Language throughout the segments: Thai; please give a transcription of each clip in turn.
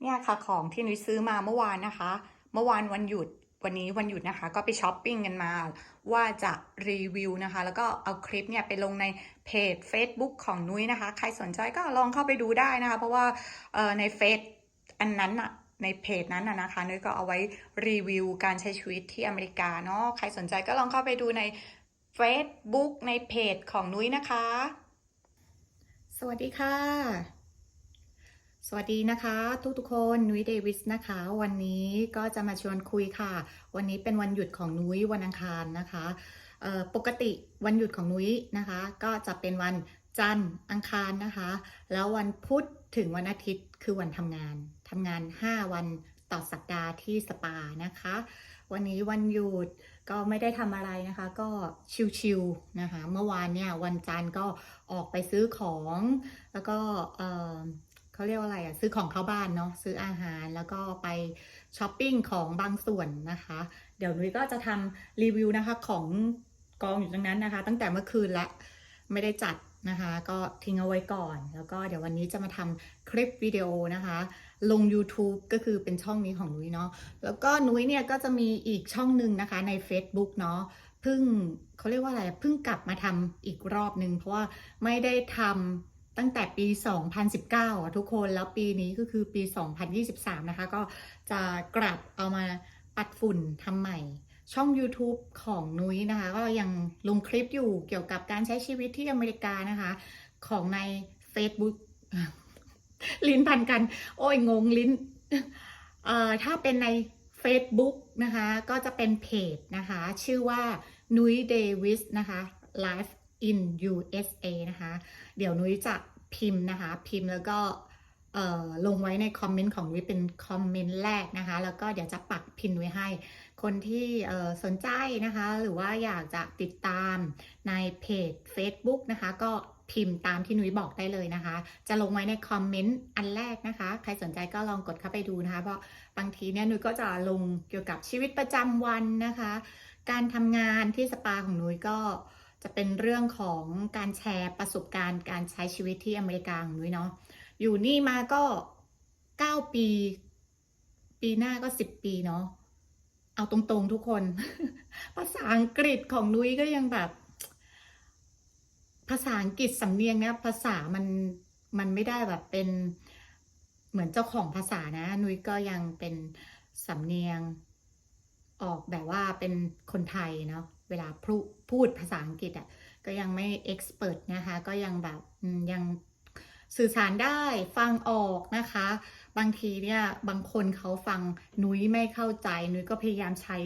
เนี่ยค่ะของที่นุ้ยซื้อมาเมื่อวานนะคะ เมื่อวานวันหยุดวันนี้วันหยุดนะคะ ก็ไปช้อปปิ้งกันมา ว่าจะรีวิวนะคะ แล้วก็เอาคลิปเนี่ยไปลงในเพจ Facebook ของนุ้ยนะคะ ใครสนใจก็ลองเข้าไปดูได้นะคะ เพราะว่าในเฟซอันนั้นอะในเพจนั้นอะนะคะนุ้ยก็เอาไว้รีวิวการใช้ชีวิตที่อเมริกาเนาะใครสนใจก็ลองเข้าไปดูใน Facebook ในเพจของนุ้ยนะคะ สวัสดีค่ะ สวัสดีนะคะ ทุกๆคนนุ้ยเดวิสนะคะ วันนี้ก็จะมาชวนคุยค่ะ วันนี้เป็นวันหยุดของนุ้ยวันอังคารนะคะปกติวันหยุดของนุ้ยนะคะ ก็จะเป็นวันจันทร์อังคารนะคะ แล้ววันพุธถึงวันอาทิตย์คือวันทำงานทำงาน 5 วันต่อสัปดาห์ที่สปานะคะ วันนี้วันหยุดก็ไม่ได้ทำอะไรนะคะ ก็ชิลๆนะคะ เมื่อวานเนี่ยวันจันทร์ก็ออกไปซื้อของแล้วก็ เขาเรียกว่าอะไรอะซื้อของเข้าบ้านเนาะซื้ออาหารแล้วก็ไปช้อปปิ้งของบางส่วนนะคะ เดี๋ยวนุ้ยก็จะทำรีวิวนะคะของกองอยู่ตรงนั้นนะคะ ตั้งแต่เมื่อคืนละไม่ได้จัดนะคะ ก็ทิ้งเอาไว้ก่อน แล้วก็เดี๋ยววันนี้จะมาทำคลิปวิดีโอนะคะ ลง YouTube ก็คือเป็นช่องนี้ของนุ้ยเนาะแล้วก็นุ้ยเนี่ยก็จะมีอีกช่องหนึ่งนะคะใน Facebook เนาะเพิ่งเขาเรียกว่าอะไรเพิ่งกลับมาทำอีกรอบนึงเพราะว่าไม่ได้ทำ ตั้งแต่ปี 2019 ทุกคนแล้วปีนี้ก็คือปี 2023 นะคะ ก็จะกลับเอามาปัดฝุ่นทำใหม่ ช่อง YouTube ของนุ้ยนะคะ ก็ยังลงคลิปอยู่เกี่ยวกับการใช้ชีวิตที่อเมริกานะคะ ของใน Facebook ลิ้นพันกัน โอ้ยงงลิ้นเอ่อถ้าเป็นใน Facebook นะคะ ก็จะเป็นเพจนะคะ ชื่อว่านุ้ยเดวิสนะคะ Life in USA นะคะ เดี๋ยวนุ้ยจะพิมพ์นะคะ พิมพ์แล้วก็ลงไว้ในคอมเมนต์ของนุ้ยเป็นคอมเมนต์แรกนะคะ แล้วก็เดี๋ยวจะปักพินไว้ให้ คนที่สนใจนะคะ หรือว่าอยากจะติดตามในเพจ Facebook นะคะ ก็พิมพ์ตามที่นุ้ยบอกได้เลยนะคะ จะลงไว้ในคอมเมนต์อันแรกนะคะ ใครสนใจก็ลองกดเข้าไปดูนะคะ เพราะบางทีเนี่ยนุ้ยก็จะลงเกี่ยวกับชีวิตประจำวันนะคะ การทำงานที่สปาของนุ้ยก็ จะเป็นเรื่องของการแชร์ประสบการณ์การใช้ชีวิตที่อเมริกาของนุ้ยเนาะอยู่นี่มาก็เก้าปี ปีหน้าก็สิบปีเนาะเอาตรงๆทุกคน ภาษาอังกฤษของนุ้ยก็ยังแบบ ภาษาอังกฤษสำเนียงเนี่ยภาษามันมันไม่ได้แบบเป็นเหมือนเจ้าของภาษานะ นุ้ยก็ยังเป็นสำเนียงออกแบบว่าเป็นคนไทยเนาะ เวลาพูดภาษาอังกฤษอะก็ยังไม่เอ็กซ์เพรสนะคะ ก็ยังแบบยังสื่อสารได้ฟังออกนะคะ บางทีเนี่ยบางคนเขาฟังนุ้ยไม่เข้าใจ นุ้ยก็พยายามใช้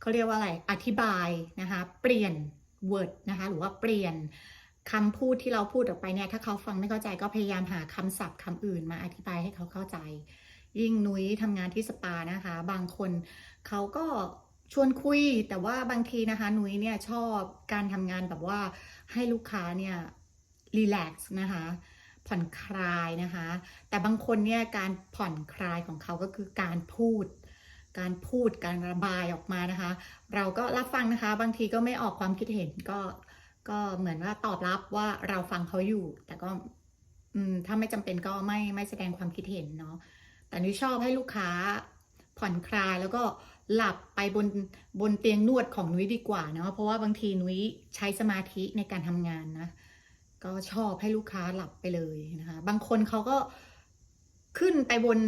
เขาเรียกว่าอะไรอธิบายนะคะ เปลี่ยน word นะคะหรือว่าเปลี่ยนคำพูดที่เราพูดออกไปเนี่ยถ้าเขาฟังไม่เข้าใจก็พยายามหาคำศัพท์คำอื่นมาอธิบายให้เขาเข้าใจ ยิ่งนุ้ยทำงานที่สปานะคะ บางคนเขาก็ ชวนคุยแต่ว่าบางทีนะคะนุ้ยเนี่ยชอบการทำงานแบบว่าให้ลูกค้าเนี่ยรีแลกซ์นะคะผ่อนคลายนะคะ แต่บางคนเนี่ยการผ่อนคลายของเขาก็คือการพูด การพูดการระบายออกมานะคะ เราก็รับฟังนะคะ บางทีก็ไม่ออกความคิดเห็นก็ก็เหมือนว่าตอบรับว่าเราฟังเขาอยู่ แต่ก็ถ้าไม่จำเป็นก็ไม่ไม่แสดงความคิดเห็นเนาะแต่นุ้ยชอบให้ลูกค้าผ่อนคลายแล้วก็ หลับไปบนบนเตียงนวดของนุ้ยดีกว่าเนาะเพราะว่าบางทีนุ้ยใช้สมาธิในการทำงานนะ ก็ชอบให้ลูกค้าหลับไปเลยนะคะ บางคนเขาก็ขึ้นไปบน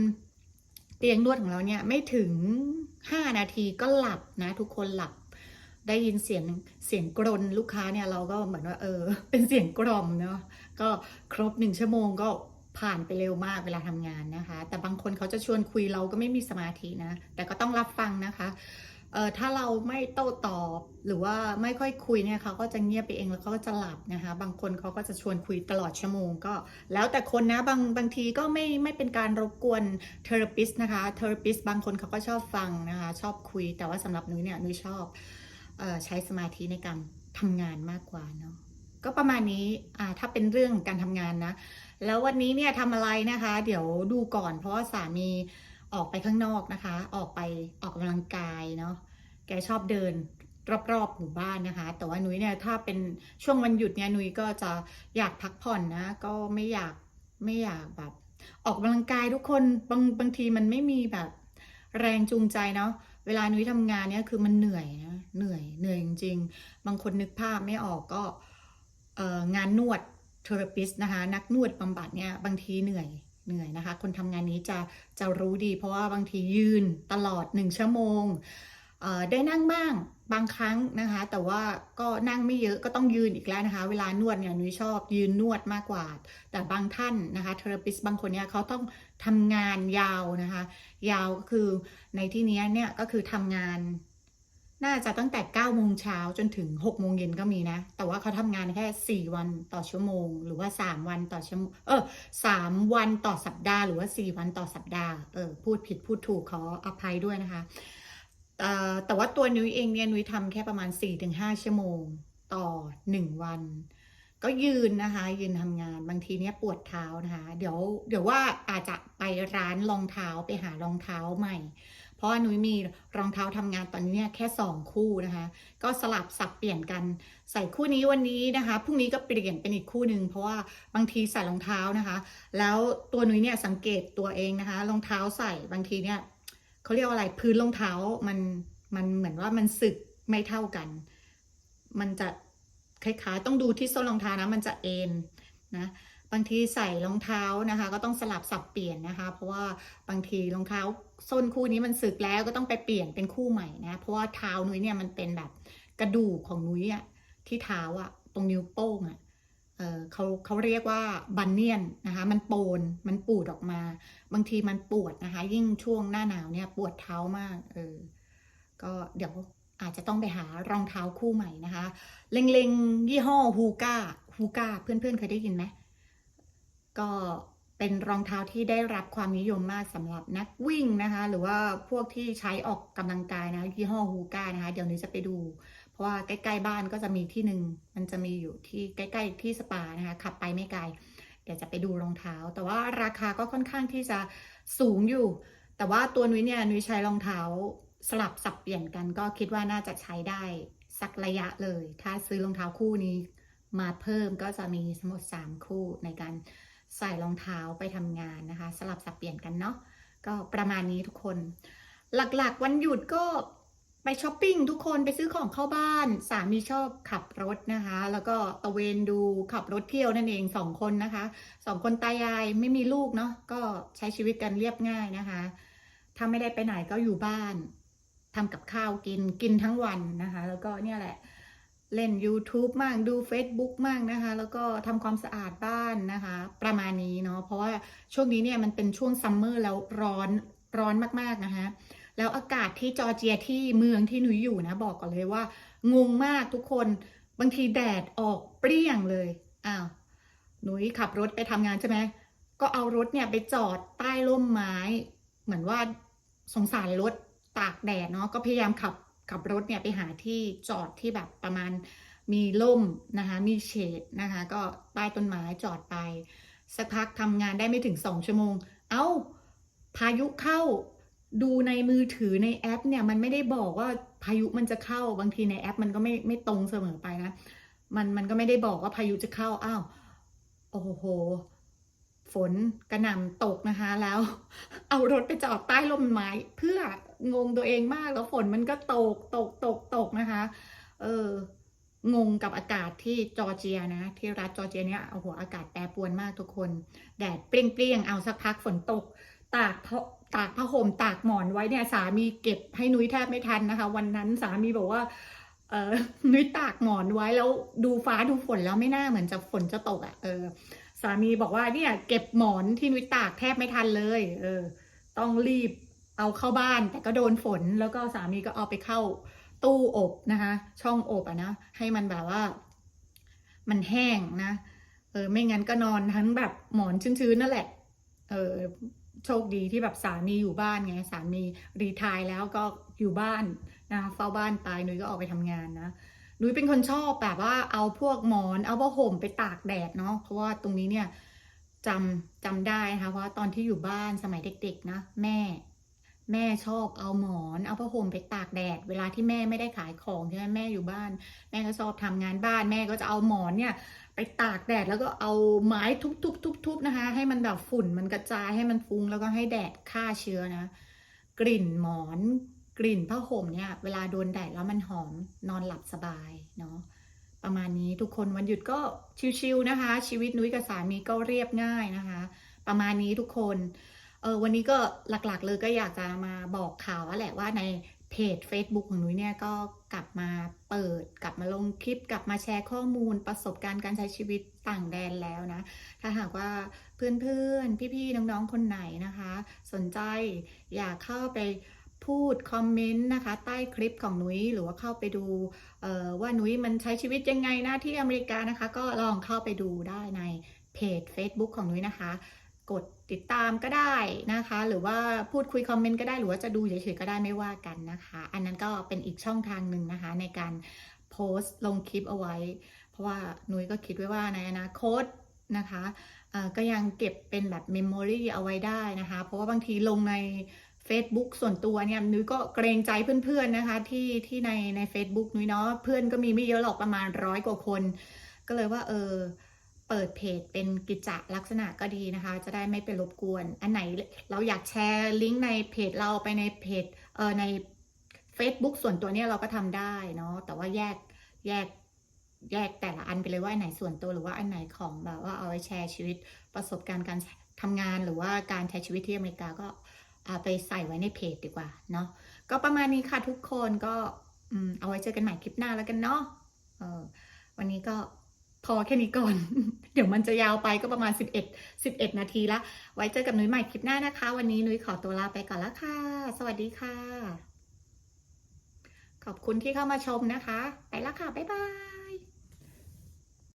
เตียงนวดของเราเนี่ยไม่ถึง 5 นาทีก็หลับนะ ทุกคนหลับได้ยินเสียงเสียงกรนลูกค้าเนี่ยเราก็เหมือนว่าเออ เป็นเสียงกล่อมเนาะก็ครบหนึ่งชั่วโมงก็ ผ่านไปเร็วมากเวลาทำงานนะคะ แต่บางคนเขาจะชวนคุยเราก็ไม่มีสมาธินะ แต่ก็ต้องรับฟังนะคะเออถ้าเราไม่โต้ตอบหรือว่าไม่ค่อยคุยเนี่ยเขาก็จะเงียบไปเองแล้วเขาก็จะหลับนะคะ บางคนเขาก็จะชวนคุยตลอดชั่วโมงก็ แล้วแต่คนนะบางบางทีก็ไม่ไม่เป็นการรบกวนเทอราปิสนะคะเทอราปิสบางคนเขาก็ชอบฟังนะคะ ชอบคุยแต่ว่าสำหรับนุ้ยเนี่ยนุ้ยชอบเอ่อใช้สมาธิในการทำงานมากกว่าเนาะ ก็ประมาณนี้อ่าถ้าเป็นเรื่องการทำงานนะ แล้ววันนี้เนี่ยทำอะไรนะคะ เดี๋ยวดูก่อน เพราะว่าสามีออกไปข้างนอกนะคะ ออกไปออกกำลังกายเนาะแกชอบเดินรอบๆหมู่บ้านนะคะ แต่ว่านุ้ยเนี่ยถ้าเป็นช่วงวันหยุดเนี่ยนุ้ยก็จะอยากพักผ่อนนะ ก็ไม่อยากไม่อยากแบบ ออกกำลังกายทุกคนบางบางทีมันไม่มีแบบแรงจูงใจเนาะเวลานุ้ยทำงานเนี่ยคือมันเหนื่อยนะเหนื่อยเหนื่อยจริงๆบางคนนึกภาพไม่ออกก็ งานนวดเทอราปิสนะคะนักนวดบำบัดเนี่ยบางทีเหนื่อยเหนื่อยนะคะ คนทำงานนี้จะจะรู้ดี เพราะว่าบางทียืนตลอดหนึ่งชั่วโมงได้นั่งบ้างบางครั้งนะคะ แต่ว่าก็นั่งไม่เยอะก็ต้องยืนอีกแล้วนะคะ เวลานวดเนี่ยนุ้ยชอบยืนนวดมากกว่า แต่บางท่านนะคะเทอราปิสบางคนเนี่ยเขาต้องทำงานยาวนะคะ ยาวก็คือในที่นี้เนี่ยก็คือทำงาน น่าจะตั้งแต่9โมงเช้าจนถึง6โมงเย็นก็มีนะ แต่ว่าเขาทำงานแค่ 4 วันต่อชั่วโมง หรือว่า 3 วันต่อชั่วโมง เออ3วันต่อสัปดาห์ หรือว่า 4 วันต่อสัปดาห์ เออ พูดผิดพูดถูกขออภัยด้วยนะคะ แต่ว่าตัวนุ้ยเองเนี่ยนุ้ยทำแค่ประมาณ 4-5 ชั่วโมงต่อ 1 วัน ก็ยืนนะคะ ยืนทำงาน บางทีเนี่ยปวดเท้านะคะ เดี๋ยว เดี๋ยวว่าอาจจะไปร้านรองเท้าไปหารองเท้าใหม่ ราะว่านุ้ยมีรองเท้าทำงานตอนนี้เนี่ยแค่2คู่นะคะ ก็สลับสับเปลี่ยนกันใส่คู่นี้วันนี้นะคะพรุ่งนี้ก็เปลี่ยนเป็นอีกคู่หนึ่งเพราะว่าบางทีใส่รองเท้านะคะ แล้วตัวนุ้ยเนี่ยสังเกตตัวเองนะคะรองเท้าใส่บางทีเนี่ยเขาเรียกว่าอะไรพื้นรองเท้ามันมันเหมือนว่ามันสึกไม่เท่ากัน มันจะคล้ายๆ ต้องดูที่ส้นรองเท้านะมันจะเอ็นนะ บางทีใส่รองเท้านะคะ ก็ต้องสลับสับเปลี่ยนนะคะ เพราะว่าบางทีรองเท้าส้นคู่นี้มันสึกแล้วก็ต้องไปเปลี่ยนเป็นคู่ใหม่นะ เพราะว่าเท้านุ้ยเนี่ยมันเป็นแบบกระดูกของนุ้ยอะที่เท้าอะตรงนิ้วโป้งอะเออเขาเขาเรียกว่าบันเนียนนะคะ มันโปนมันปูดออกมา บางทีมันปวดนะคะ ยิ่งช่วงหน้าหนาวเนี่ยปวดเท้ามากเออก็เดี๋ยวอาจจะต้องไปหารองเท้าคู่ใหม่นะคะ เล็งๆ ยี่ห้อฮูก้าฮูก้าเพื่อนๆเคยได้ยินไหม ก็เป็นรองเท้าที่ได้รับความนิยมมากสำหรับนักวิ่งนะคะ หรือว่าพวกที่ใช้ออกกำลังกายนะยี่ห้อฮูก้านะคะ เดี๋ยวนี้จะไปดู เพราะว่าใกล้ ๆ บ้านก็จะมีที่หนึ่งมันจะมีอยู่ที่ใกล้ ๆ ที่สปานะคะขับไปไม่ไกล เดี๋ยวจะไปดูรองเท้า แต่ว่าราคาก็ค่อนข้างที่จะสูงอยู่ แต่ว่าตัวนุ้ยเนี่ยนุ้ยใช้รองเท้าสลับสับเปลี่ยนกัน ก็คิดว่าน่าจะใช้ได้สักระยะเลย ถ้าซื้อรองเท้าคู่นี้มาเพิ่มก็จะมีทั้งหมด3คู่ในการ ใส่รองเท้าไปทำงานนะคะ สลับสับเปลี่ยนกันเนาะก็ประมาณนี้ทุกคน หลักๆ วันหยุดก็ไปช้อปปิ้งทุกคนไปซื้อของเข้าบ้าน สามีชอบขับรถนะคะ แล้วก็ตะเวนดูขับรถเที่ยวนั่นเองสองคนนะคะสองคนตายายไม่มีลูกเนาะก็ใช้ชีวิตกันเรียบง่ายนะคะถ้าไม่ได้ไปไหนก็อยู่บ้านทำกับข้าวกินกินทั้งวันนะคะ แล้วก็เนี่ยแหละ เล่น YouTube มากดู Facebook มากนะคะ แล้วก็ทำความสะอาดบ้านนะคะ ประมาณนี้เนาะเพราะว่าช่วงนี้เนี่ยมันเป็นช่วงซัมเมอร์แล้วร้อนร้อนมาก ๆ นะคะแล้วอากาศที่จอร์เจียที่เมืองที่หนูอยู่นะ บอกก่อนเลยว่า งงมากทุกคนบางทีแดดออกเปรี้ยงเลยอ้าวหนุยขับรถไปทำงานใช่ไหมก็เอารถเนี่ยไปจอดใต้ร่มไม้ เหมือนว่าสงสารรถตากแดดเนาะก็พยายามขับ ขับรถเนี่ยไปหาที่จอดที่แบบประมาณมีร่มนะคะมีเฉดนะคะ ก็ใต้ต้นไม้จอดไป สักพักทำงานได้ไม่ถึงสองชั่วโมง เอา้า พายุเข้าดูในมือถือในแอปเนี่ยมันไม่ได้บอกว่าพายุมันจะเข้าบางทีในแอปมันก็ไม่ไม่ตรงเสมอไปนะ มันมันก็ไม่ได้บอกว่าพายุจะเข้าอ้าวโอ้โห ฝนกระหน่ำตกนะคะ แล้ว เอารถไปจอดใต้ร่มไม้ เพื่องงตัวเองมากแล้วฝนมันก็ตกตกตกตกนะคะ เอองงกับอากาศที่จอร์เจียนะ ที่รัฐจอร์เจียเนี่ยโอ้โหอากาศแปรปรวนมากทุกคน แดดเปรี้ยงๆเอาสักพักฝนตก ตากผ้าตากผ้าห่มตากหมอนไว้เนี่ย สามีเก็บให้นุ้ยแทบไม่ทันนะคะ วันนั้นสามีบอกว่า เออนุ้ยตากหมอนไว้แล้วดูฟ้าดูฝนแล้วไม่น่าเหมือนจะฝนจะตกอะ่ะเออามีบอกว่าเนี่ย เก็บหมอนที่นุ้ยตากแทบไม่ทันเลย เออ ต้องรีบเอาเข้าบ้าน แต่ก็โดนฝนแล้วก็สามีก็เอาไปเข้าตู้อบนะคะ ช่องอบอะนะให้มันแบบว่า มันแห้งนะเออ ไม่งั้นก็นอนทั้งแบบหมอนชื้นๆนั่นแหละ เออโชคดีที่แบบสามีอยู่บ้านไงสามีรีทายแล้วก็อยู่บ้านนะคะเฝ้าบ้านไปนุ้ยก็ออกไปทำงานนะ นุ้ยเป็นคนชอบแบบว่าเอาพวกหมอน เอาผ้าห่มไปตากแดดเนาะเพราะว่าตรงนี้เนี่ยจำจำได้นะคะว่าตอนที่อยู่บ้านสมัยเด็ก ๆ นะ แม่ แม่ชอบเอาหมอนเอาผ้าห่มไปตากแดด เวลาที่แม่ไม่ได้ขายของใช่ไหมแม่อยู่บ้าน แม่ก็ชอบทำงานบ้าน แม่ก็จะเอาหมอนเนี่ย ไปตากแดดแล้วก็เอาไม้ทุบๆๆๆนะคะ ให้มันแบบฝุ่นมันกระจายให้มันฟุ้งแล้วก็ให้แดดฆ่าเชื้อนะ กลิ่นหมอน กลิ่นผ้าห่มเนี่ยเวลาโดนแดดแล้วมันหอมนอนหลับสบายเนาะประมาณนี้ทุกคนวันหยุดก็ชิวๆนะคะ ชีวิตนุ้ยกับสามีก็เรียบง่ายนะคะ ประมาณนี้ทุกคนเออวันนี้ก็หลักๆเลยก็อยากจะมาบอกข่าวแล้วแหละว่าในเพจ Facebook ของนุ้ยเนี่ยก็กลับมาเปิด กลับมาลงคลิป กลับมาแชร์ข้อมูลประสบการณ์การใช้ชีวิตต่างแดนแล้วนะ ถ้าหากว่าเพื่อนๆ พี่ๆ น้องๆ คนไหนนะคะ สนใจอยากเข้าไป พูดคอมเมนต์นะคะ ใต้คลิปของนุ้ยหรือว่าเข้าไปดูว่านุ้ยมันใช้ชีวิตยังไงนะที่อเมริกานะคะ ก็ลองเข้าไปดูได้ในเพจ Facebook ของนุ้ยนะคะ กดติดตามก็ได้นะคะ หรือว่าพูดคุยคอมเมนต์ก็ได้หรือว่าจะดูเฉยๆก็ได้ไม่ว่ากันนะคะ อันนั้นก็เป็นอีกช่องทางหนึ่งนะคะ ในการโพสต์ลงคลิปเอาไว้ เพราะว่านุ้ยก็คิดไว้ว่าในอนาคตนะคะก็ยังเก็บเป็นแบบเมมโมรีเอาไว้ได้นะคะ เพราะว่าบางทีลงใน Facebook ส่วนตัวเนี่ยนุ้ยก็เกรงใจเพื่อนๆนะคะที่ที่ในใน Facebook นุ้ยเนาะเพื่อนก็มีไม่เยอะหรอกประมาณร้อยกว่าคน ก็เลยว่าเออเปิดเพจเป็นกิจจลักษณะก็ดีนะคะ จะได้ไม่ไปรบกวน อันไหนเราอยากแชร์ลิงก์ในเพจเราไปในเพจเออใน Facebook ส่วนตัวเนี่ยเราก็ทำได้เนาะแต่ว่าแยกแยกแยกแต่ละอันไปเลยว่าอันไหนส่วนตัวหรือว่าอันไหนของแบบว่าเอาไว้แชร์ชีวิตประสบการณ์การทำงานหรือว่าการใช้ชีวิตที่อเมริกาก็ เอาไปใส่ไว้ในเพจดีกว่าเนาะก็ประมาณนี้ค่ะทุกคนก็เอาไว้เจอกันใหม่คลิปหน้าแล้วกันเนาะวันนี้ก็พอแค่นี้ก่อน เดี๋ยวมันจะยาวไปก็ประมาณ 11 11 นาทีละ ไว้เจอกับนุ้ยใหม่คลิปหน้านะคะ วันนี้นุ้ยขอตัวลาไปก่อนล้วค่ะ สวัสดีค่ะ ขอบคุณที่เข้ามาชมนะคะ ไปละค่ะ บ๊ายบาย